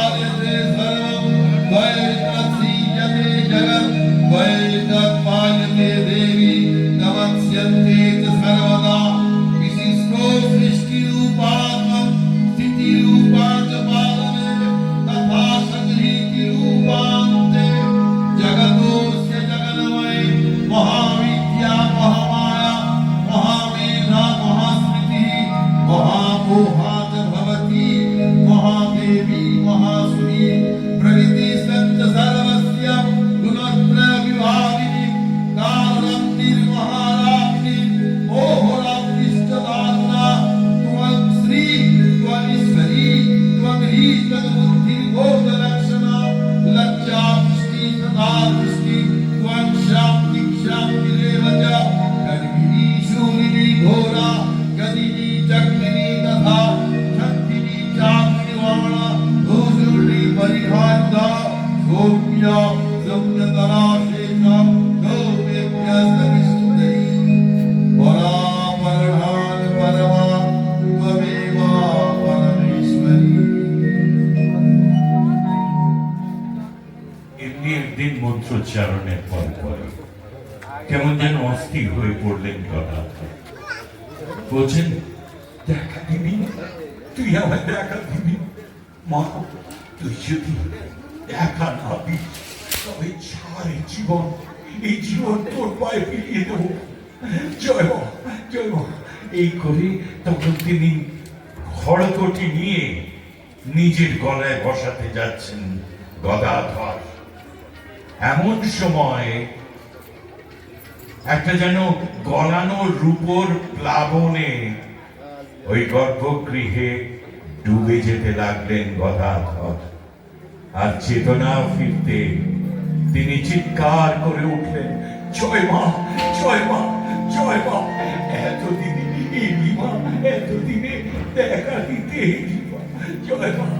Father, vida de মন্ত্রোচ্চারণের পর পরে কেমন যেন অস্থির হয়ে পড়লেন গদা বলছেন, দেখা দিবি? তুই আমার দেখা দিবি? মা, তুই যদি দেখা না তবে ছাড় জীবন। এই জীবন তোর পায়ে ফিরিয়ে দেবো। জয় জয় এই করে তখন তিনি খড়কটি নিয়ে নিজের গলায় বসাতে যাচ্ছেন গদাধর। এমন সময় একটা যেন গলানো রূপর প্লাবনে ওই গর্ভগৃহে ডুবে যেতে লাগলেন গদাধর। আর চেতনা ফিরতে তিনি চিৎকার করে উঠলেন, জয় মা জয় মা জয় মা, এতদিনে এলি মা এতদিনে দেখা দিতে জয় মা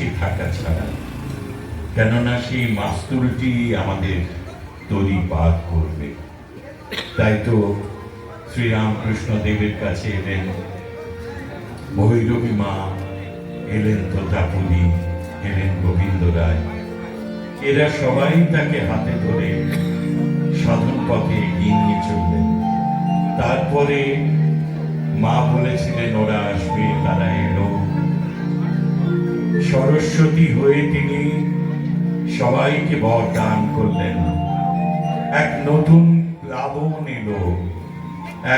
বসে থাকা ছাড়া। কেননা সেই মাস্তুলটি আমাদের তরি পার করবে। তাই তো শ্রীরামকৃষ্ণ দেবের কাছে এলেন। ভৈরবী মা এলেন তোতাপুরি এলেন গোবিন্দ রায়। এরা সবাই তাকে হাতে ধরে সাধন পথে এগিয়ে নিয়ে চললেন। তারপরে মা বলেছিলেন, ওরা আসবে, তারা এলো। সরস্বতী হয়ে তিনি সবাইকে বরদান করলেন। এক নতুন প্লাবন এলো,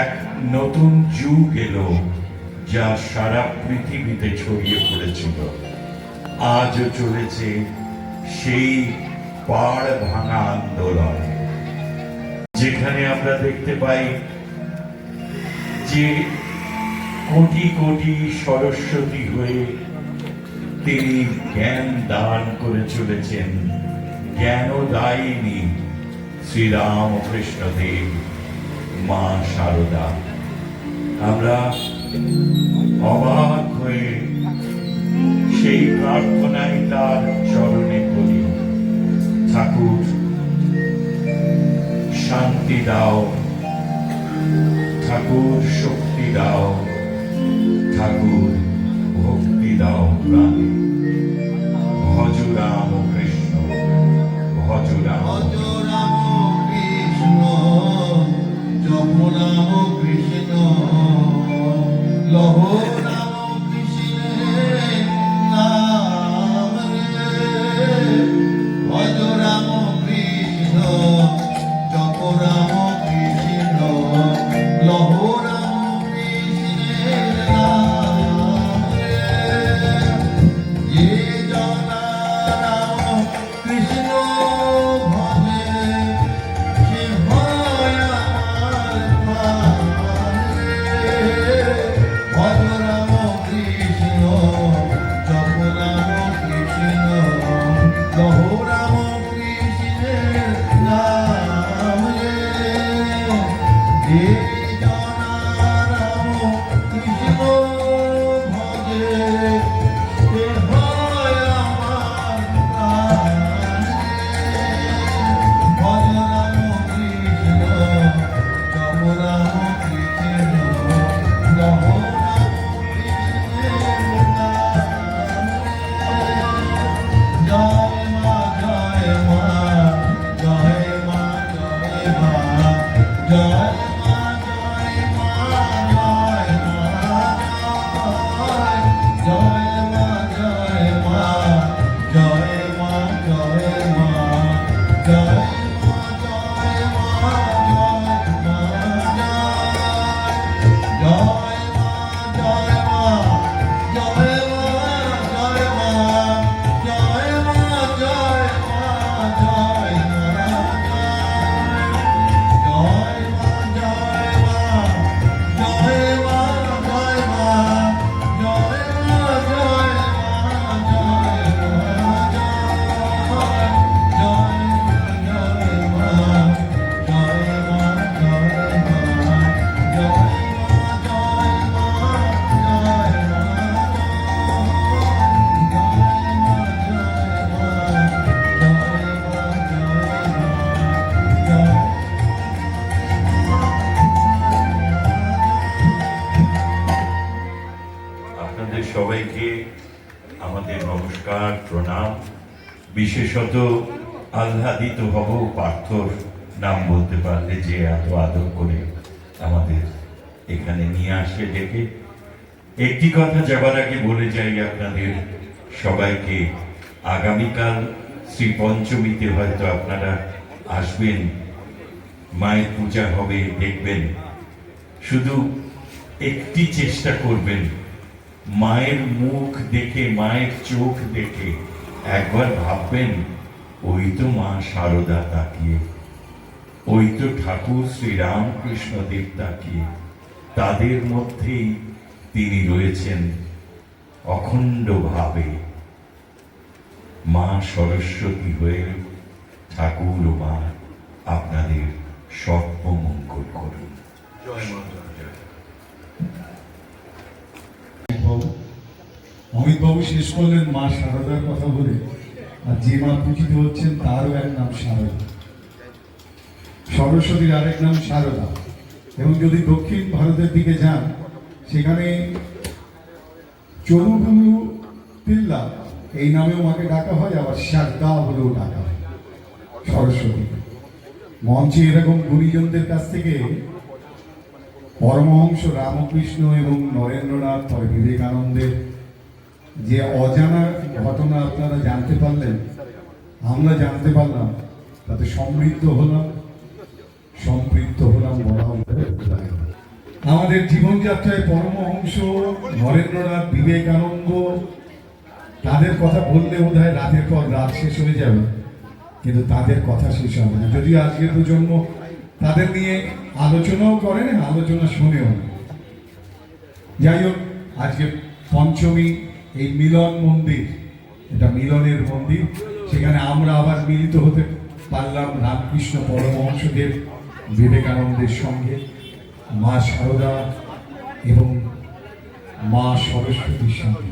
এক নতুন যুগ এলো, যা সারা পৃথিবীতে ছড়িয়ে পড়েছিল। আজও চলেছে সেই পাড় ভাঙা আন্দোলন। যেখানে আমরা দেখতে পাই যে কোটি কোটি সরস্বতী হয়ে তিনি জ্ঞান দান করে চলেছেন। জ্ঞান দায়িনী শ্রীরাম কৃষ্ণদেব মা সারদা। আমরা অবাক হয়ে সেই প্রার্থনাই তার চরণে করি। ঠাকুর, শান্তি দাও। ঠাকুর, শক্তি দাও। ঠাকুর, ভক্তি দাও প্রাণে ভজ রাম কৃষ্ণ ভজ রাম কৃষ্ণ জপ রাম কৃষ্ণ লহ আপনাদের সবাইকে আমাদের নমস্কার, প্রণাম। বিশেষত আহ্লাদিত হব পার্থর নাম বলতে পারলে যে এত আদর করে আমাদের এখানে নিয়ে আসে ডেকে। একটি কথা যাবার আগে বলে যাই আপনাদের সবাইকে, আগামীকাল শ্রী পঞ্চমীতে হয়তো আপনারা আসবেন, মায়ের পূজা হবে, দেখবেন। শুধু একটি চেষ্টা করবেন মায়ের মুখ দেখে, মায়ের চোখ দেখে একবার ভাববেন, ওই তো মা শারদা তাকিয়ে। ওই তো ঠাকুর শ্রী রামকৃষ্ণ দেব তাকিয়ে। তাদের মধ্যেই তিনি রয়েছেন অখণ্ড ভাবে। মা সরস্বতী হয়ে ঠাকুর ও মা আপনাদের সর্বমঙ্গল করুন। জয় মা জয় জয় অমিতবাবু শেষ করলেন, মা শারদার কথা বলে, আর যে মা পূজিত হচ্ছেন তারও এক নাম শারদা সরস্বতীর আরেক নাম শারদা এবং যদি দক্ষিণ ভারতের দিকে যান, সেখানে চরুগুলু পিল্লা, এই নামেও মাকে ডাকা হয়, আবার শারদা বলেও ডাকা হয় সরস্বতী। মঞ্চে এরকম গুণীজনদের কাছ থেকে পরমহংস রামকৃষ্ণ এবং নরেন্দ্রনাথ বিবেকানন্দের যে অজানা ঘটনা আপনারা জানতে পারলেন, আমরা জানতে পারলাম, তাতে সমৃদ্ধ হলাম সম্পৃক্ত হলাম বলা। আমাদের জীবনযাত্রায় পরমহংস নরেন্দ্রনাথ, বিবেকানন্দ, তাদের কথা বললে বোধ হয় রাতের পর রাত শেষ হয়ে যাবে, কিন্তু তাদের কথা শেষ হবে না যদিও আজকের প্রজন্ম তাদের নিয়ে আলোচনাও করেন, আলোচনা শুনেও যাই হোক, আজকে পঞ্চমী এই মিলন মন্দির, এটা মিলনের মন্দির, সেখানে আমরা আবার মিলিত হতে পারলাম রামকৃষ্ণ পরমহংসদেব বিবেকানন্দের সঙ্গে, মা সারদা এবং মা সরস্বতীর সঙ্গে।